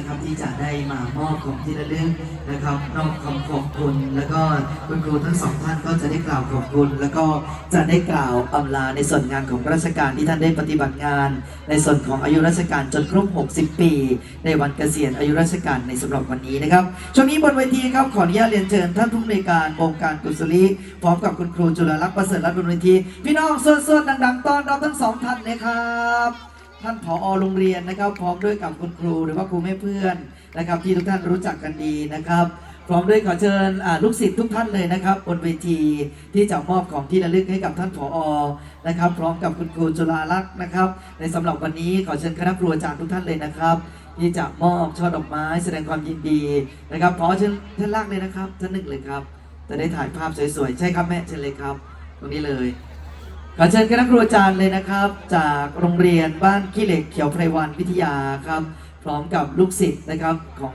นะครับที่จะได้มามอบของที่ระลึกนะครับนอกคำขอบคุณ แล้วก็คุณครูทั้งสองท่านก็จะได้กล่าวขอบคุณ แล้วก็จะได้กล่าวอำลาในส่วนงานของราชการที่ท่านได้ปฏิบัติงาน ในส่วนของอายุราชการจนครบ 60 ปี ในวันเกษียณอายุราชการในสำหรับวันนี้นะครับช่วงนี้บนเวทีครับขออนุญาตเรียนเชิญท่านผู้อำนวยการองค์การกุศลีพร้อมกับคุณครูจุฬาลักษณ์ประเสริฐรัตน์บนเวที พี่น้องส่วนๆดังๆต้อนรับทั้งสองท่านเลยครับ ท่านผอโรงเรียนนะครับ พร้อมด้วยกับคุณครูหรือว่าครูแม่เพื่อนนะครับ ที่ทุกท่านรู้จักกันดีนะครับ พร้อมด้วยขอเชิญลูกศิษย์ทุกท่านเลยนะครับบนเวทีที่จะมอบของที่ระลึกให้กับท่านผอนะครับ พร้อมกับคุณครูจุฬาลักษณ์นะครับ ในสำหรับวันนี้ขอเชิญคณะครูอาจารย์ทุกท่านเลยนะครับ ที่จะมอบช่อดอกไม้แสดงความยินดีนะครับขอเชิญท่านลากเลยนะครับท่านหนึ่งเลยครับ จะได้ถ่ายภาพสวยๆใช่ครับแม่เชิญเลยครับ ตรงนี้เลย ขอเชิญคณะครูอาจารย์เลยนะครับ จากโรงเรียนบ้านขี้เหล็กเขียวไพรวันวิทยาครับ พร้อมกับลูกศิษย์นะครับของ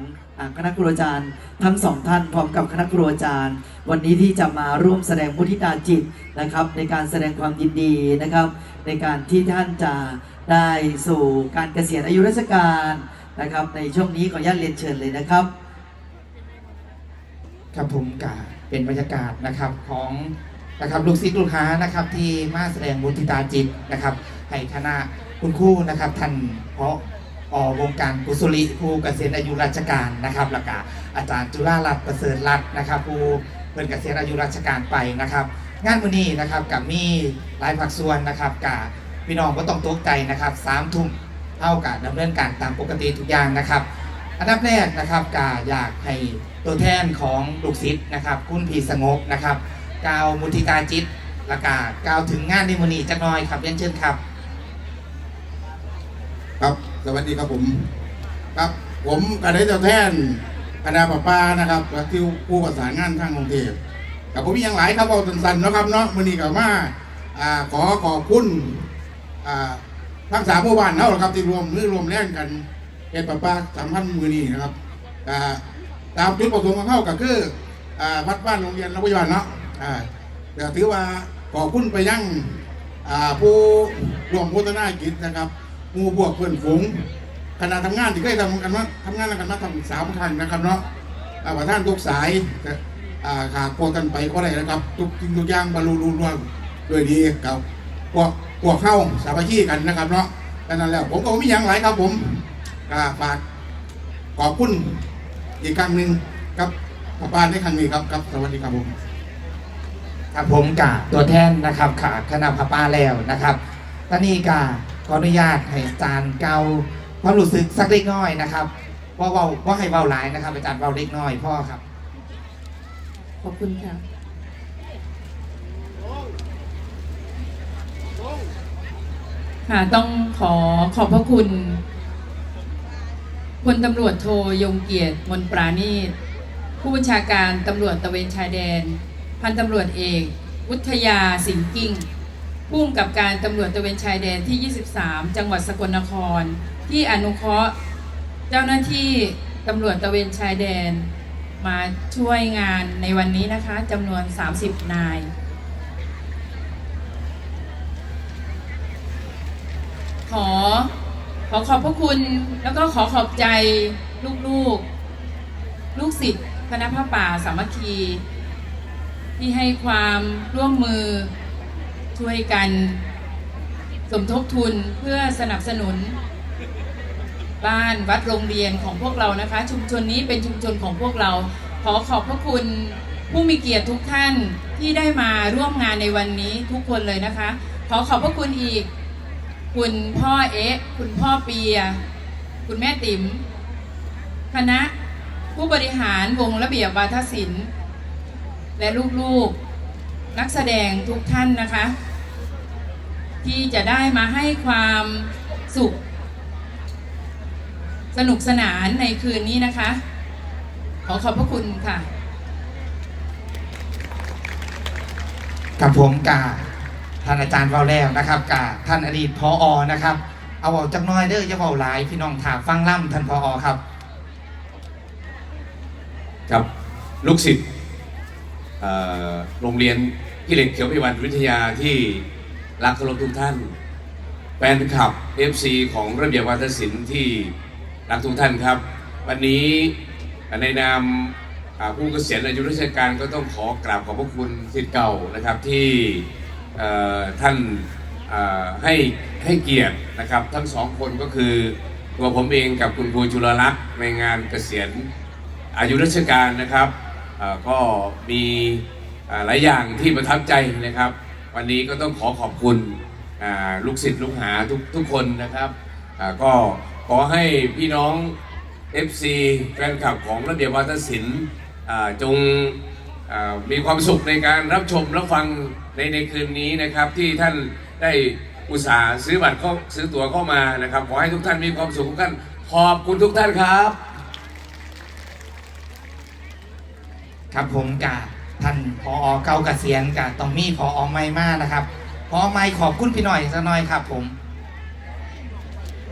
คณะครูอาจารย์ทั้งสองท่านพร้อมกับคณะครูอาจารย์ วันนี้ที่จะมาร่วมแสดงมุทิตาจิตนะครับ ในการแสดงความยินดีนะครับ ในการที่ท่านจะได้สู่การเกษียณอายุราชการนะครับ ในช่วงนี้ขออนุญาตเรียนเชิญเลยนะครับครับผมกาเป็นบรรยากาศนะครับของ นะครับลูกศิษย์ลูกค้านะครับที่มาแสดงมุทิตาจิตนะครับให้คณะคุณครูนะครับท่านเพราะอวงการกุศลิผู้เกษียณอายุราชการนะครับแล้วก็อาจารย์จุฬาลัตน์ประเสริฐรัตน์นะครับผู้เป็นเกษียณอายุราชการไปนะครับ งานวันนี้นะครับกับมีหลายภาคส่วนนะครับกับพี่น้องก็ต้องตกใจนะครับสามทุ่มเท่ากับดำเนินการตามปกติทุกอย่างนะครับ อันดับแรกนะครับกาอยากให้ตัวแทนของลูกศิษย์นะครับ คุณพีสงบนะครับ กาวมุทิตาจิตและกากาวถึงงานในมือนี้จักหน่อยครับเรียนเชิญครับ ครับสวัสดีครับผม ครับผมกระได้เจ้าแท่นคณะประปานะครับที่ผู้ประสานงานทางกรุงเทพกับผมมีอย่างหลายครับเอาสั้นๆนะครับเนาะมือนี้กับมาอขอขอบคุณอ่าทั้งสามหมู่บ้านเนาะครับที่รวมมือรวมแรงกันเป็นประปาสามพันมือนี้นะครับตามจุดประสงค์ของเขาก็คือวัดบ้านโรงเรียนรัฐวิบาลเนาะ อ่าแต่ถือว่าขอบคุณไปยังอ่าผู้ร่วมพัฒนากิจนะครับหมู่บวกเพื่อนฝูงคณะทำงานที่เคยทำกันมาทำงานกันมาทำสามครั้งนะครับเนาะอาประท่านทุกสายแต่อ่าขาดพวกกันไปก็ได้นะครับ ทุกสิ่งทุกอย่างบรรลุรุ่ร่วงด้วยดีกับพวกพวกเข้าสามัคคีกันนะครับเนาะดังนั้นแล้วผมก็ไม่มีอย่างไรครับผมฝากขอบคุณอีกครั้งหนึ่งครับพระปานในครั้งนี้ครับครับ สวัสดีครับผม ครับผมกาตัวแทนนะครับขาคณะพระป้าแล้วนะครับตอนนี้กาขออนุญาตให้อาจารย์เกาความรู้สึกสักเล็กน้อยนะครับว่าเว่าว่าให้เบาหลายนะครับ อาจารย์เบาเล็กน้อยพ่อครับ ขอบคุณค่ะค่ะต้องขอขอบพระคุณพลตำรวจโทยงเกียรติมนปราณีตผู้บัญชาการตำรวจตระเวนชายแดน พันตำรวจเอกวุฒยาสิงกิ้งผู้กำกับการตำรวจตะเวนชายแดนที่ 23 จังหวัดสกลนคร ที่อนุเคราะห์เจ้าหน้าที่ตำรวจตะเวนชายแดน มาช่วยงานในวันนี้นะคะจำนวน 30 นาย ขอขอขอบพระคุณแล้วก็ขอขอบใจลูกๆ ลูกศิษย์คณะพระป่าสามัคคี ที่ให้ความร่วมมือช่วยกัน สมทบทุนเพื่อสนับสนุน บ้านวัดโรงเรียนของพวกเรานะคะ ชุมชนนี้เป็นชุมชนของพวกเรา ขอขอบพระคุณผู้มีเกียรติทุกท่านที่ได้มาร่วมงานในวันนี้ทุกคนเลยนะคะ ขอขอบพระคุณอีก คุณพ่อเอ๊ะ คุณพ่อเปีย คุณแม่ติ๋มคณะผู้บริหารวงระเบียบวาทศิลป์ และลูกๆนักแสดงทุกท่านนะคะ ที่จะได้มาให้ความสุข สนุกสนานในคืนนี้นะคะ ขอขอบพระคุณค่ะ กับผมกาท่านอาจารย์เบาแล้วนะครับกาท่านอดีตพออนะครับ เอาเอาจักหน้อยเด้อจะเบาหลายพี่น้องถามฟังล่ำท่านพออครับ กับลูกศิษย์เอ่อ โรงเรียนกิเลนเขียวพิวันวิทยาที่รักเคารพทุกท่านแฟนคลับ FC ของระเบียบวัฒนศิลป์ที่รักทุกท่านครับ วันนี้ในนามผู้เกษียณอายุราชการก็ต้องขอกราบขอบพระคุณสิทธิ์เก่านะครับที่ท่านให้ให้เกียรตินะครับ ทั้งสองคนก็คือตัวผมเองกับคุณครูจุลลักษณ์ในงานเกษียณอายุราชการนะครับ ก็มีหลายอย่างที่ประทับใจนะครับ วันนี้ก็ต้องขอขอบคุณลูกศิษย์ลูกหาทุกทุกคนนะครับก็ขอให้พี่น้อง FC แฟนคลับของระเบียบวัฒนศิลป์จงมีความสุขในการรับชมรับฟังในในคืนนี้นะครับที่ท่านได้อุตส่าห์ซื้อบัตรเข้าซื้อตั๋วเข้ามานะครับ ขอให้ทุกท่านมีความสุขทุกท่านขอบคุณทุกท่านครับ ครับผมกับท่านพอเก่าเกษียณกับต้องมีพอใหม่มากนะครับพอใหม่ขอบคุณพี่หน่อยสักหน่อยครับ ผม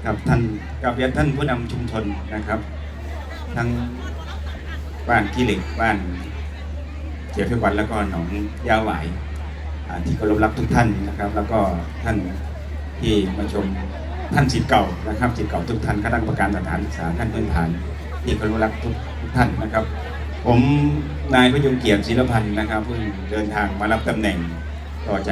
ครับท่านกับเรียนท่านผู้นำชุมชนนะครับ ทั้งบ้านขี้เหล็กบ้านเขียวเทวันแล้วก็หนองยาหวายที่เคารพรักทุกท่านนะครับ แล้วก็ท่านที่มาชมท่านศิษย์เก่านะครับศิษย์เก่าทุกท่านคณะกรรมการสถานศึกษาท่านพื้นฐานที่เคารพรักทุกทุกท่านนะครับ ผมนายพยุงเกียรติศิลพันธ์นะครับเพิ่งเดินทางมารับตำแหน่งต่อจาก